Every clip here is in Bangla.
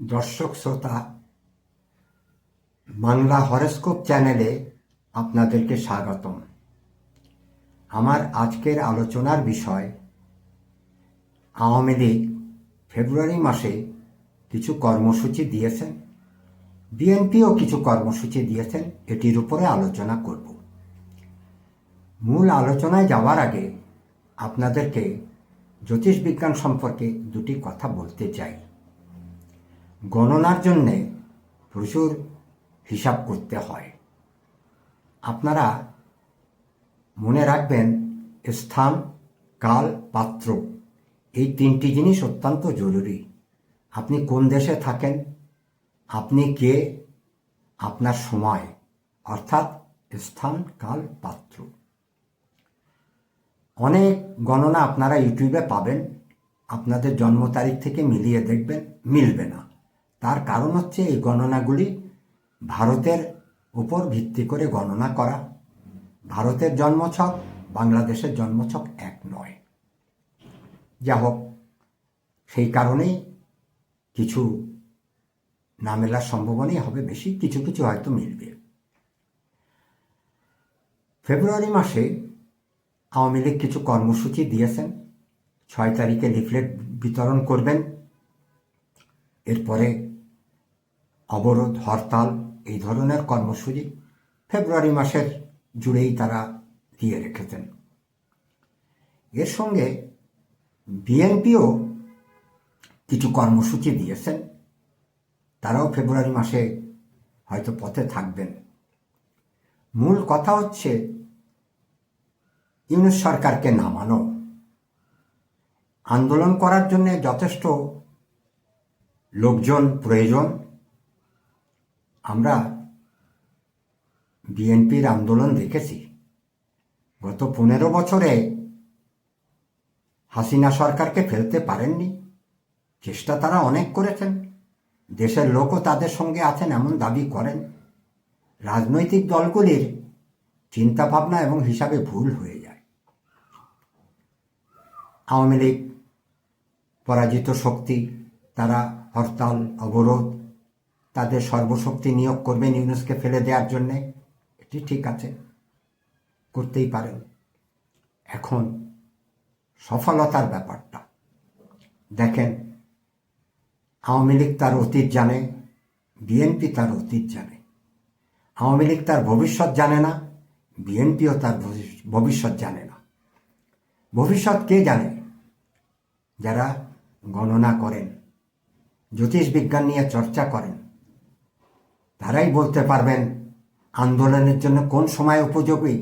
দর্শক শ্রোতা, বাংলা হরস্কোপ চ্যানেলে আপনাদেরকে স্বাগতম। আমার আজকের আলোচনার বিষয়, আওয়ামী লীগ ফেব্রুয়ারি মাসে কিছু কর্মসূচি দিয়েছেন, বিএনপিও কিছু কর্মসূচি দিয়েছেন, এটির উপরে আলোচনা করব। মূল আলোচনায় যাওয়ার আগে আপনাদেরকে জ্যোতিষ বিজ্ঞান সম্পর্কে দুটি কথা বলতে চাই। গণনার জন্যে প্রচুর হিসাব করতে হয়। আপনারা মনে রাখবেন, স্থান, কাল, পাত্র, এই তিনটি জিনিস অত্যন্ত জরুরি। আপনি কোন দেশে থাকেন? আপনি কে? আপনার সময়, অর্থাৎ স্থান, কাল, পাত্র। অনেক গণনা আপনারা ইউটিউবে পাবেন। আপনাদের জন্ম তারিখ থেকে মিলিয়ে দেখবেন, মিলবে না। তার কারণ হচ্ছে এই গণনাগুলি ভারতের উপর ভিত্তি করে গণনা করা। ভারতের জন্মছক, বাংলাদেশের জন্মছক এক নয়। যা হোক, সেই কারণেই কিছু না মেলার সম্ভাবনাই হবে বেশি, কিছু কিছু হয়তো মিলবে। ফেব্রুয়ারি মাসে আওয়ামী লীগ কিছু কর্মসূচি দিয়েছেন। ছয় তারিখে লিফলেট বিতরণ করবেন। এরপরে অবরোধ, হরতাল এই ধরনের কর্মসূচি ফেব্রুয়ারি মাসের জুড়েই তারা দিয়ে রেখেছেন। এর সঙ্গে বিএনপিও কিছু কর্মসূচি দিয়েছেন। তারাও ফেব্রুয়ারি মাসে হয়তো পথে থাকবেন। মূল কথা হচ্ছে, ইউনুস সরকারকে নামানো। আন্দোলন করার জন্য যথেষ্ট লোকজন, প্রয়োজন আমরা বিএনপির আন্দোলন দেখেছি। গত পনেরো বছরে হাসিনা সরকারকে ফেলতে পারেননি। চেষ্টা তারা অনেক করেছেন। দেশের লোকও তাদের সঙ্গে আছেন এমন দাবি করেন। রাজনৈতিক দলগুলির চিন্তাভাবনা এবং হিসাবে ভুল হয়ে যায়। আওয়ামী লীগ, পরাজিত শক্তি, তারা হরতাল, অবরোধ তাদের সর্বশক্তি নিয়োগ করবেন ইউনুসকে ফেলে দেওয়ার জন্যে। এটি ঠিক আছে, করতেই পারেন। এখন সফলতার ব্যাপারটা। দেখেন, আওয়ামী লীগ তার অতীত জানে, বিএনপি তার অতীত জানে। আওয়ামী লীগ তার ভবিষ্যৎ জানে না, বিএনপিও তার ভবিষ্যৎ জানে না। ভবিষ্যৎ কে জানে? যারা গণনা করেন জ্যোতিষ বিজ্ঞান নিয়ে চর্চা করেন তারাই বলতে পারবেন আন্দোলনের জন্য কোন সময় উপযোগী,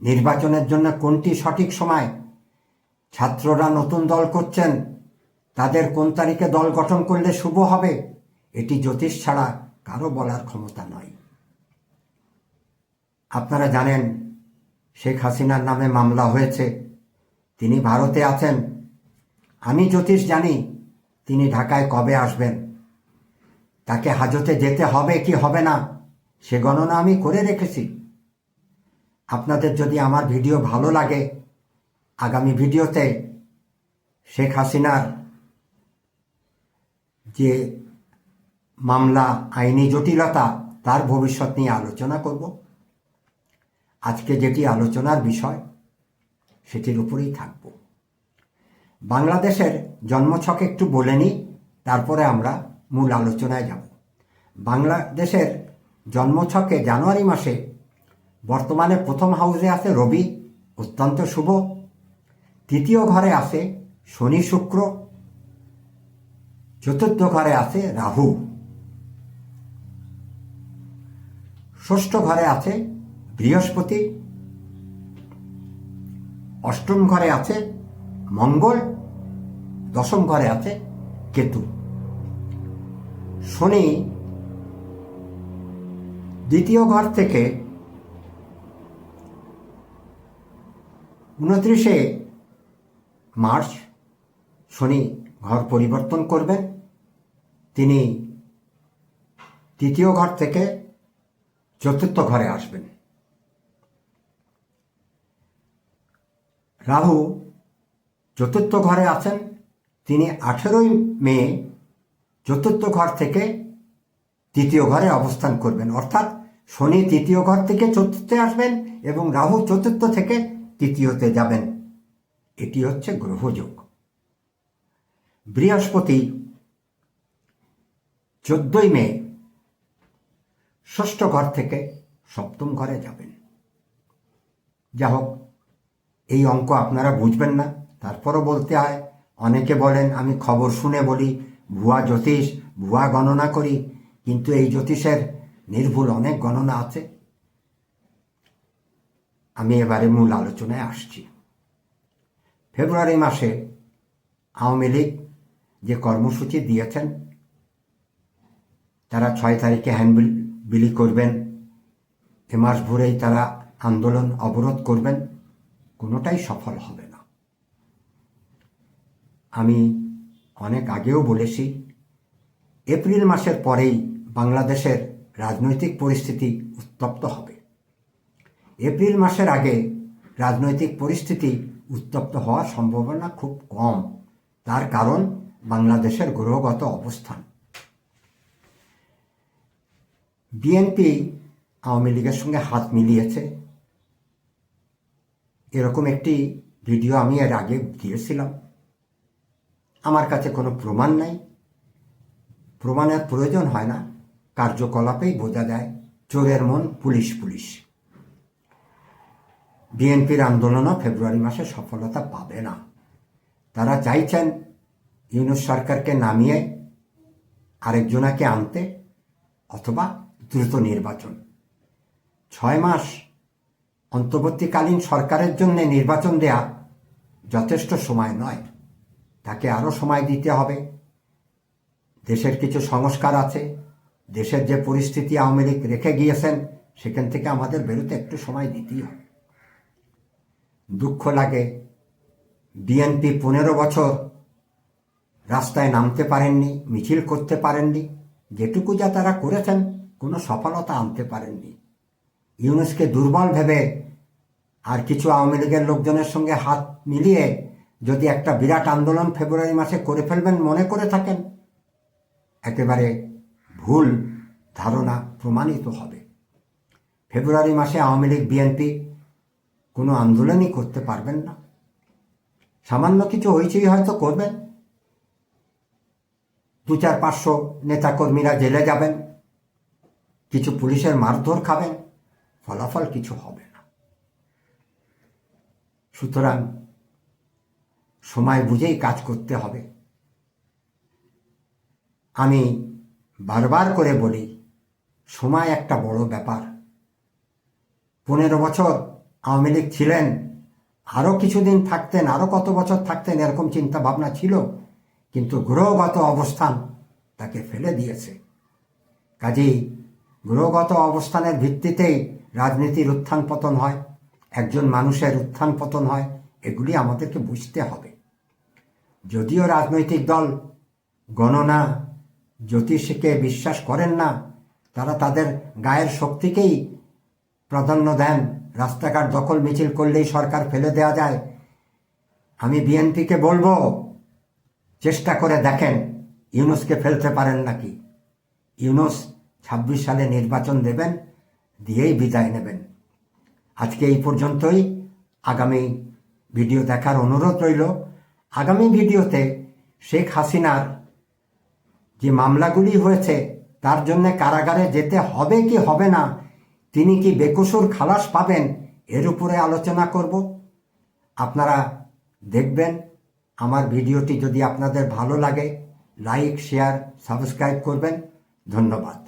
নির্বাচনের জন্য কোনটি সঠিক সময়, ছাত্ররা নতুন দল করছেন, তাদের কোন তারিখে দল গঠন করলে শুভ হবে, এটি জ্যোতিষ ছাড়া কারও বলার ক্ষমতা নয়। আপনারা জানেন, শেখ হাসিনার নামে মামলা হয়েছে, তিনি ভারতে আছেন। আমি জ্যোতিষ জানি, তিনি ঢাকায় কবে আসবেন। তাকে হাজতে যেতে হবে কি হবে না, সে গণনা আমি করে রেখেছি। আপনাদের যদি আমার ভিডিও ভালো লাগে, আগামী ভিডিওতে শেখ হাসিনার যে মামলা, আইনি জটিলতা, তার ভবিষ্যৎ নিয়ে আলোচনা করব। আজকে যেটি আলোচনার বিষয়, সেটির উপরেই থাকব। বাংলাদেশের জন্মছক একটু বলে নিই, তারপরে আমরা মূল আলোচনায় যাব। বাংলাদেশের জন্মছকে জানুয়ারি মাসে বর্তমানে প্রথম হাউসে আছে রবি, অত্যন্ত শুভ। তৃতীয় ঘরে আছে শনি শুক্র, চতুর্থ ঘরে আছে রাহু। ষষ্ঠ ঘরে আছে বৃহস্পতি। অষ্টম ঘরে আছে মঙ্গল। দশম ঘরে আছে কেতু। শনি দ্বিতীয় ঘর থেকে উনত্রিশে মার্চ শনি ঘর পরিবর্তন করবেন তিনি তৃতীয় ঘর থেকে চতুর্থ ঘরে আসবেন। রাহু চতুর্থ ঘরে আছেন। তিনি আঠেরোই মে চতুর্থ ঘর থেকে তৃতীয় ঘরে অবস্থান করবেন। অর্থাৎ শনি তৃতীয় ঘর থেকে চতুর্থে আসবেন এবং রাহু চতুর্থ থেকে তৃতীয়তে যাবেন। এটি হচ্ছে গ্রহযোগ। বৃহস্পতি চোদ্দই মে ষষ্ঠ ঘর থেকে সপ্তম ঘরে যাবেন। যা হোক, এই অঙ্ক আপনারা বুঝবেন না। তারপরও বলতে হয়, অনেকে বলেন, আমি খবর শুনে বলি ভুয়া জ্যোতিষ, ভুয়া গণনা করি, কিন্তু এই জ্যোতিষের নির্ভুল অনেক গণনা আছে। আমি এবারে মূল আলোচনায় আসছি। ফেব্রুয়ারি মাসে আওয়ামী লীগ যে কর্মসূচি দিয়েছেন, তারা ছয় তারিখে হ্যান্ডবিল, বিলি করবেন। এ মাস ভরেই তারা আন্দোলন অবরোধ করবেন। কোনোটাই সফল হবে না। আমি অনেক আগেও বলেছি, এপ্রিল মাসের পরেই বাংলাদেশের রাজনৈতিক পরিস্থিতি উত্তপ্ত হবে। এপ্রিল মাসের আগে রাজনৈতিক পরিস্থিতি উত্তপ্ত হওয়ার সম্ভাবনা খুব কম, তার কারণ বাংলাদেশের গ্রহগত অবস্থান। বিএনপি আওয়ামী লীগের সঙ্গে হাত মিলিয়েছে। এরকম একটি ভিডিও আমি এর আগে দিয়েছিলাম। আমার কাছে কোনো প্রমাণ নাই। প্রমাণের প্রয়োজন হয় না। কার্যকলাপেই বোঝা যায়, চোরের মন পুলিশ পুলিশ। বিএনপির আন্দোলনও ফেব্রুয়ারি মাসে সফলতা পাবে না। তারা চাইছেন ইউনুস সরকারকে নামিয়ে আরেকজনাকে আনতে অথবা দ্রুত নির্বাচন। ছয় মাস অন্তর্বর্তীকালীন সরকারের জন্য নির্বাচন দেয়া যথেষ্ট সময় নয়। তাকে আরও সময় দিতে হবে। দেশের কিছু সংস্কার আছে। দেশের যে পরিস্থিতি আওয়ামী লীগ রেখে গিয়েছেন, সেখান থেকে আমাদের বেরোতে একটু সময় দিতেই হবে। দুঃখ লাগে, বিএনপি পনেরো বছর রাস্তায় নামতে পারেননি, মিছিল করতে পারেননি, যেটুকু যা তারা করেছেন, কোনো সফলতা আনতে পারেননি। ইউনুসকে দুর্বল ভেবে আর কিছু আওয়ামী লীগের লোকজনের সঙ্গে হাত মিলিয়ে যদি একটা বিরাট আন্দোলন ফেব্রুয়ারি মাসে করে ফেলবেন, মনে করে থাকেন, একেবারে ভুল ধারণা প্রমাণিত হবে। ফেব্রুয়ারি মাসে আওয়ামী লীগ বিএনপি কোনো আন্দোলনই করতে পারবেন না। সামান্য কিছু হয়েছেই হয়তো করবেন। দু চার পাঁচশো নেতাকর্মীরা জেলে যাবেন, কিছু পুলিশের মারধর খাবেন, ফলাফল কিছু হবে না। সুতরাং সময় বুঝেই কাজ করতে হবে। আমি বারবার করে বলি, সময় একটা বড় ব্যাপার। পনেরো বছর আওয়ামী লীগ ছিলেন আরও কিছুদিন থাকতেন আরও কত বছর থাকতেন এরকম চিন্তা ভাবনা ছিল, কিন্তু গ্রহগত অবস্থান তাকে ফেলে দিয়েছে। কাজেই গ্রহগত অবস্থানের ভিত্তিতেই রাজনীতির উত্থান পতন হয়, একজন মানুষের উত্থান পতন হয়, এগুলি আমাদেরকে বুঝতে হবে। যদিও রাজনৈতিক দল গণনা জ্যোতিষকে বিশ্বাস করেন না, তারা তাদের গায়ের শক্তিকেই প্রাধান্য দেন। রাস্তাঘাট দখল মিছিল করলেই সরকার ফেলে দেওয়া যায়। আমি বিএনপিকে বলব, চেষ্টা করে দেখেন ইউনুসকে ফেলতে পারেন নাকি। ইউনুস ছাব্বিশ সালে নির্বাচন দেবেন, দিয়েই বিদায় নেবেন। আজকে এই পর্যন্তই। আগামী ভিডিও দেখার অনুরোধ রইল। আগামী ভিডিওতে শেখ হাসিনার যে মামলাগুলি হয়েছে, তার জন্য কারাগারে যেতে হবে কি হবে না, তিনি কি বেকসুর খালাস পাবেন, এর উপরে আলোচনা করব। আপনারা দেখবেন, আমার ভিডিওটি যদি আপনাদের ভালো লাগে, লাইক, শেয়ার, সাবস্ক্রাইব করবেন। ধন্যবাদ।